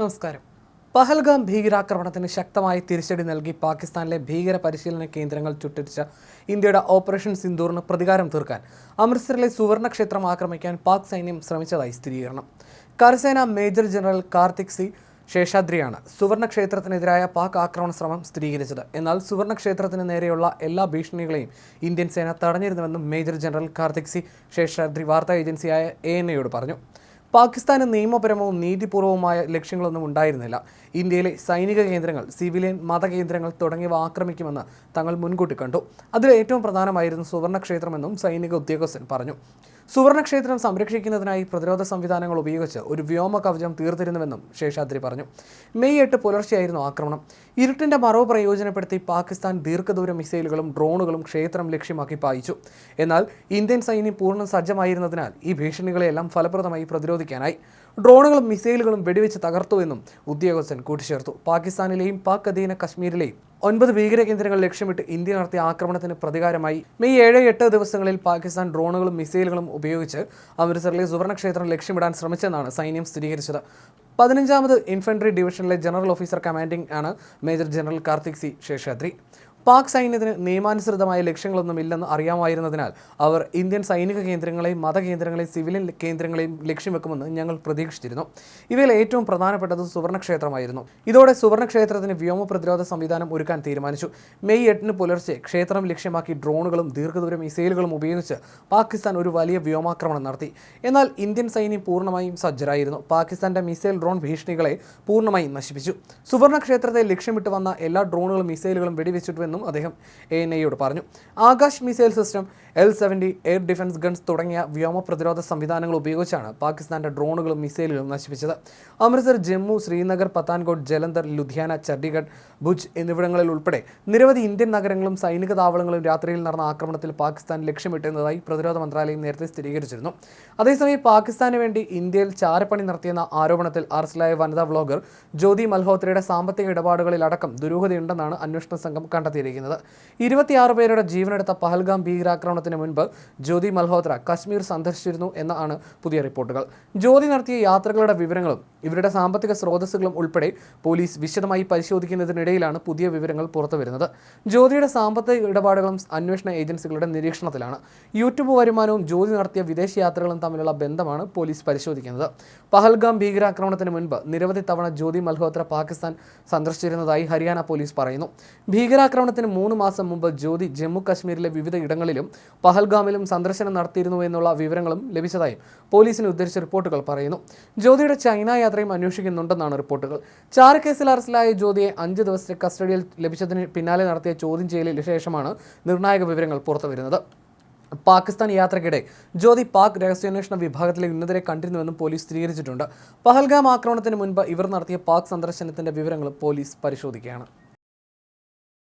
നമസ്കാരം. പഹൽഗാം ഭീകരാക്രമണത്തിന് ശക്തമായി തിരിച്ചടി നൽകി പാകിസ്ഥാനിലെ ഭീകര പരിശീലന കേന്ദ്രങ്ങൾ ചുട്ടരിച്ച ഇന്ത്യയുടെ ഓപ്പറേഷൻ സിന്ദൂറിന് പ്രതികാരം തീർക്കാൻ അമൃത്സറിലെ സുവർണക്ഷേത്രം ആക്രമിക്കാൻ പാക് സൈന്യം ശ്രമിച്ചതായി സ്ഥിരീകരണം. കരസേന മേജർ ജനറൽ കാർത്തിക് സി ശേഷാദ്രിയാണ് സുവർണക്ഷേത്രത്തിനെതിരായ പാക് ആക്രമണ ശ്രമം സ്ഥിരീകരിച്ചത്. എന്നാൽ സുവർണക്ഷേത്രത്തിന് നേരെയുള്ള എല്ലാ ഭീഷണികളെയും ഇന്ത്യൻ സേന തടഞ്ഞിരുന്നുവെന്നും major general Karthik C Seshadri വാർത്താ ഏജൻസിയായ എ എൻ എയോട് പറഞ്ഞു. പാകിസ്ഥാന് നിയമപരവും നീതിപൂർവവുമായ ലക്ഷ്യങ്ങളൊന്നും ഉണ്ടായിരുന്നില്ല. ഇന്ത്യയിലെ സൈനിക കേന്ദ്രങ്ങൾ സിവിലിയൻ മതകേന്ദ്രങ്ങൾ തുടങ്ങിയവ ആക്രമിക്കുമെന്ന് തങ്ങൾ മുൻകൂട്ടി കണ്ടു. അതിൽ ഏറ്റവും പ്രധാനമായിരുന്നു സുവർണക്ഷേത്രമെന്നും സൈനിക ഉദ്യോഗസ്ഥൻ പറഞ്ഞു. സുവർണക്ഷേത്രം സംരക്ഷിക്കുന്നതിനായി പ്രതിരോധ സംവിധാനങ്ങൾ ഉപയോഗിച്ച് ഒരു വ്യോമ കവചം തീർത്തിരുന്നുവെന്നും ശേഷാദ്രി പറഞ്ഞു. മെയ് എട്ട് പുലർച്ചെയായിരുന്നു ആക്രമണം. ഇരുട്ടിന്റെ മറവ് പ്രയോജനപ്പെടുത്തി പാകിസ്ഥാൻ ദീർഘദൂര മിസൈലുകളും ഡ്രോണുകളും ക്ഷേത്രം ലക്ഷ്യമാക്കി പായിച്ചു. എന്നാൽ ഇന്ത്യൻ സൈന്യം പൂർണ സജ്ജമായിരുന്നതിനാൽ ഈ ഭീഷണികളെല്ലാം ഫലപ്രദമായി പ്രതിരോധിക്കാനായി ഡ്രോണുകളും മിസൈലുകളും വെടിവെച്ച് തകർത്തുവെന്നും ഉദ്യോഗസ്ഥൻ കൂട്ടിച്ചേർത്തു. പാകിസ്ഥാനിലെയും പാക് അധീന കശ്മീരിലെയും ഒൻപത് ഭീകര കേന്ദ്രങ്ങൾ ലക്ഷ്യമിട്ട് ഇന്ത്യ നടത്തിയ ആക്രമണത്തിന് പ്രതികാരമായി. മെയ് ഏഴ് എട്ട് ദിവസങ്ങളിൽ പാകിസ്ഥാൻ ഡ്രോണുകളും മിസൈലുകളും ഉപയോഗിച്ച് അമൃത്സറിലെ സുവർണക്ഷേത്രം ലക്ഷ്യമിടാൻ ശ്രമിച്ചെന്നാണ് സൈന്യം സ്ഥിരീകരിച്ചത്. പതിനഞ്ചാമത് ഇൻഫൻട്രി ഡിവിഷനിലെ ജനറൽ ഓഫീസർ കമാൻഡിംഗ് ആണ് major general Karthik C. Seshadri. Pak സൈന്യത്തിന് നിയമാനുസൃതമായ ലക്ഷ്യങ്ങളൊന്നും ഇല്ലെന്ന് അറിയാമായിരുന്നതിനാൽ അവർ ഇന്ത്യൻ സൈനിക കേന്ദ്രങ്ങളെയും മതകേന്ദ്രങ്ങളെയും സിവിലിയൻ കേന്ദ്രങ്ങളെയും ലക്ഷ്യം വെക്കുമെന്ന് ഞങ്ങൾ പ്രതീക്ഷിച്ചിരുന്നു. ഇവയിൽ ഏറ്റവും പ്രധാനപ്പെട്ടത് സുവർണക്ഷേത്രമായിരുന്നു. ഇതോടെ സുവർണക്ഷേത്രത്തിന് വ്യോമ പ്രതിരോധ സംവിധാനം ഒരുക്കാൻ തീരുമാനിച്ചു. മെയ് എട്ടിന് പുലർച്ചെ ക്ഷേത്രം ലക്ഷ്യമാക്കി ഡ്രോണുകളും ദീർഘദൂര മിസൈലുകളും ഉപയോഗിച്ച് പാകിസ്ഥാൻ ഒരു വലിയ വ്യോമാക്രമണം നടത്തി. എന്നാൽ ഇന്ത്യൻ സൈന്യം പൂർണമായും സജ്ജരായിരുന്നു. പാകിസ്ഥാന്റെ മിസൈൽ ഡ്രോൺ ഭീഷണികളെ പൂർണമായും നശിപ്പിച്ചു. സുവർണക്ഷേത്രത്തെ ലക്ഷ്യമിട്ട് വന്ന എല്ലാ ഡ്രോണുകളും മിസൈലുകളും വെടിവെച്ചിട്ടുവെന്നും അദ്ദേഹം എ എൻ ഐയോട് പറഞ്ഞു. Akash missile system L seventy air defence guns തുടങ്ങിയ വ്യോമ പ്രതിരോധ സംവിധാനങ്ങൾ ഉപയോഗിച്ചാണ് പാകിസ്ഥാന്റെ ഡ്രോണുകളും മിസൈലുകളും നശിപ്പിച്ചത്. അമൃത്സർ ജമ്മു ശ്രീനഗർ പത്താൻകോട്ട് ജലന്ധർ ലുധിയാന ചണ്ഡീഗഡ് ഭുജ് എന്നിവിടങ്ങളിൽ ഉൾപ്പെടെ നിരവധി ഇന്ത്യൻ നഗരങ്ങളും സൈനിക താവളങ്ങളും രാത്രിയിൽ നടന്ന ആക്രമണത്തിൽ പാകിസ്ഥാൻ ലക്ഷ്യമിട്ടിരുന്നതായി പ്രതിരോധ മന്ത്രാലയം നേരത്തെ സ്ഥിരീകരിച്ചിരുന്നു. അതേസമയം പാകിസ്ഥാന് വേണ്ടി ഇന്ത്യയിൽ ചാരപ്പണി നടത്തിയെന്ന ആരോപണത്തിൽ അറസ്റ്റിലായ വനിതാ വ്ളോഗർ ജ്യോതി മൽഹോത്രയുടെ സാമ്പത്തിക ഇടപാടുകളിലടക്കം ദുരൂഹതയുണ്ടെന്നാണ് അന്വേഷണ സംഘം കണ്ടെത്തിയിരിക്കുന്നത്. ഇരുപത്തിയാറ് പേരുടെ ജീവനെടുത്ത പഹൽഗാം ഭീകരാക്രമണത്തിന് മുൻപ് ജ്യോതി മൽഹോത്ര കശ്മീർ സന്ദർശിച്ചിരുന്നു എന്നാണ് പുതിയ റിപ്പോർട്ടുകൾ. ജ്യോതി നടത്തിയ യാത്രകളുടെ വിവരങ്ങളും ഇവരുടെ സാമ്പത്തിക സ്രോതസ്സുകളും ഉൾപ്പെടെ പോലീസ് വിശദമായി പരിശോധിക്കുന്നതിനിടയിലാണ് പുതിയ വിവരങ്ങൾ പുറത്തുവരുന്നത്. ജ്യോതിയുടെ സാമ്പത്തിക ഇടപാടുകളും അന്വേഷണ ഏജൻസികളുടെ നിരീക്ഷണത്തിലാണ്. യൂട്യൂബ് വരുമാനവും ജ്യോതി നടത്തിയ വിദേശ യാത്രകളും തമ്മിലുള്ള ബന്ധമാണ് പോലീസ് പരിശോധിക്കുന്നത്. പഹൽഗാം ഭീകരാക്രമണത്തിന് മുൻപ് നിരവധി തവണ ജ്യോതി മൽഹോത്ര പാകിസ്ഥാൻ സന്ദർശിച്ചിരുന്നതായി ഹരിയാന പോലീസ് പറയുന്നു. ഭീകരാക്രമണത്തിന് മൂന്ന് മാസം മുമ്പ് ജ്യോതി ജമ്മു കശ്മീരിലെ വിവിധ ഇടങ്ങളിലും പഹൽഗാമിലും സന്ദർശനം നടത്തിയിരുന്നു എന്നുള്ള വിവരങ്ങളും ലഭിച്ചതായും പോലീസിനെ ഉദ്ധരിച്ച റിപ്പോർട്ടുകൾ പറയുന്നു. ജ്യോതിയുടെ ചൈന യാത്രയും അന്വേഷിക്കുന്നുണ്ടെന്നാണ് റിപ്പോർട്ടുകൾ. ചാരക്കേസിൽ അറസ്റ്റിലായ ജ്യോതിയെ അഞ്ച് ദിവസത്തെ കസ്റ്റഡിയിൽ ലഭിച്ചതിന് പിന്നാലെ നടത്തിയ ചോദ്യം ചെയ്യലിന് ശേഷമാണ് നിർണായക വിവരങ്ങൾ പുറത്തുവരുന്നത്. പാകിസ്ഥാൻ യാത്രക്കിടെ ജ്യോതി പാക് രഹസ്യാന്വേഷണ വിഭാഗത്തിലെ ഉന്നതരെ കണ്ടിരുന്നുവെന്നും പോലീസ് സ്ഥിരീകരിച്ചിട്ടുണ്ട്. പഹൽഗാം ആക്രമണത്തിന് മുൻപ് ഇവർ നടത്തിയ പാക് സന്ദർശനത്തിന്റെ വിവരങ്ങൾ പോലീസ് പരിശോധിക്കുകയാണ്.